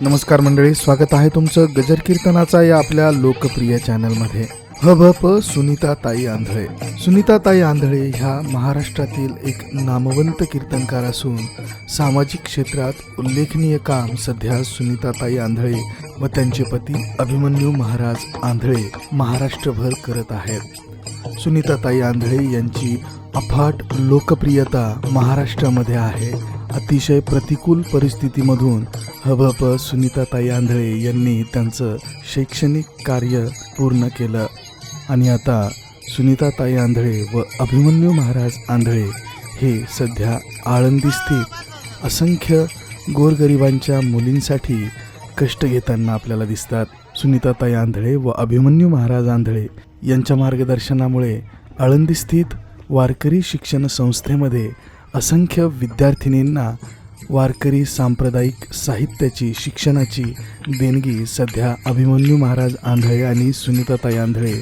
नमस्कार मंडळी स्वागत आहे तुमचं गजर कीर्तनाचा या आपल्या लोकप्रिय चॅनलमध्ये. ह भ प सुनीता ताई आंधळे. सुनीता ताई आंधळे ह्या महाराष्ट्रातील एक नामवंत कीर्तनकार असून सामाजिक क्षेत्रात उल्लेखनीय काम सध्या सुनीता ताई आंधळे व त्यांचे पती अभिमन्यू महाराज आंधळे महाराष्ट्रभर करत आहेत. सुनीताताई आंधळे यांची अफाट लोकप्रियता महाराष्ट्रामध्ये आहे. अतिशय प्रतिकूल परिस्थितीमधून हबप सुनीताताई आंधळे यांनी त्यांचं शैक्षणिक कार्य पूर्ण केलं. आणि आता सुनीताताई आंधळे व अभिमन्यू महाराज आंधळे हे सध्या आळंदी स्थित असंख्य गोरगरिबांच्या मुलींसाठी कष्ट घेताना आपल्याला दिसतात. सुनीताताई आंधळे व अभिमन्यू महाराज आंधळे यांच्या मार्गदर्शनामुळे आळंदी स्थित वारकरी शिक्षण संस्थेमध्ये असंख्य विद्यार्थिनींना वारकरी सांप्रदायिक साहित्याची शिक्षणाची देणगी सध्या अभिमन्यू महाराज आंधळे आणि सुनीताताई आंधळे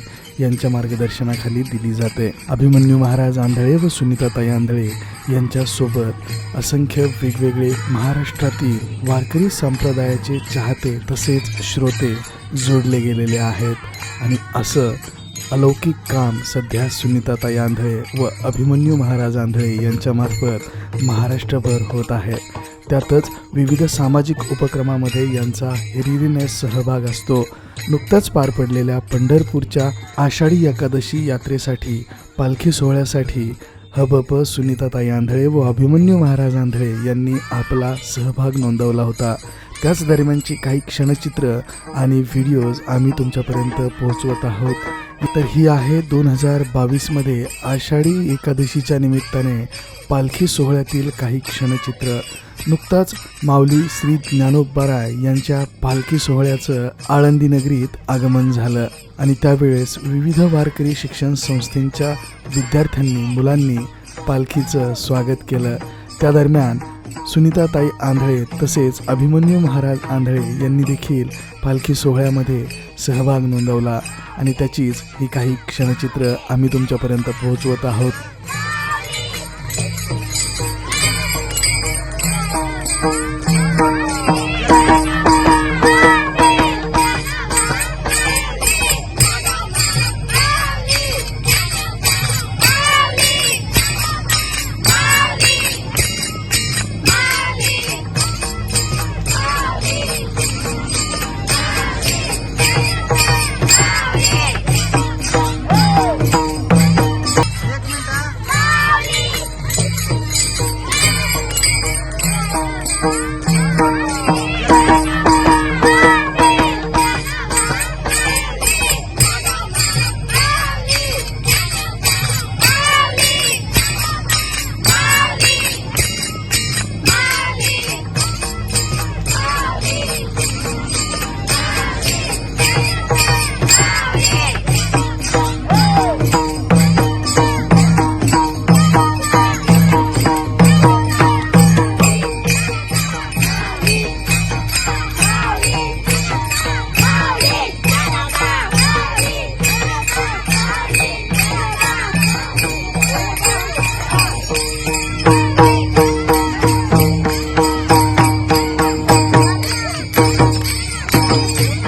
यांच्या मार्गदर्शनाखाली दिली जाते. अभिमन्यू महाराज आंधळे व सुनीताताई आंधळे यांच्यासोबत असंख्य वेगवेगळे महाराष्ट्रातील वारकरी संप्रदायाचे चाहते तसेच श्रोते जोडले गेलेले आहेत. आणि असं अलौकिक काम सध्या सुनीताताई आंधळे व अभिमन्यू महाराज आंधळे यांच्यामार्फत महाराष्ट्रभर होत आहे. त्यातच विविध सामाजिक उपक्रमामध्ये यांचा हिरिरीने सहभाग असतो. नुकताच पार पडलेल्या पंढरपूरच्या आषाढी एकादशी यात्रेसाठी पालखी सोहळ्यासाठी हबप सुनीताताई आंधळे व अभिमन्यू महाराज आंधळे यांनी आपला सहभाग नोंदवला होता. त्याच दरम्यानची काही क्षणचित्र आणि व्हिडिओज आम्ही तुमच्यापर्यंत पोहोचवत आहोत. तर ही आहे दोन हजार बावीसमध्ये आषाढी एकादशीच्या निमित्ताने पालखी सोहळ्यातील काही क्षणचित्र. नुकताच माऊली श्री ज्ञानोबाराय यांच्या पालखी सोहळ्याचं आळंदी नगरीत आगमन झालं आणि त्यावेळेस विविध वारकरी शिक्षण संस्थेच्या विद्यार्थ्यांनी मुलांनी पालखीचं स्वागत केलं. त्या दरम्यान सुनीताताई आंधळे तसेच अभिमन्यू महाराज आंधळे यांनी देखील पालखी सोहळ्यामध्ये सहभाग नोंदवला. आणि त्याचीच ही काही क्षणचित्र आम्ही तुमच्यापर्यंत पोहोचवत आहोत. Thank you.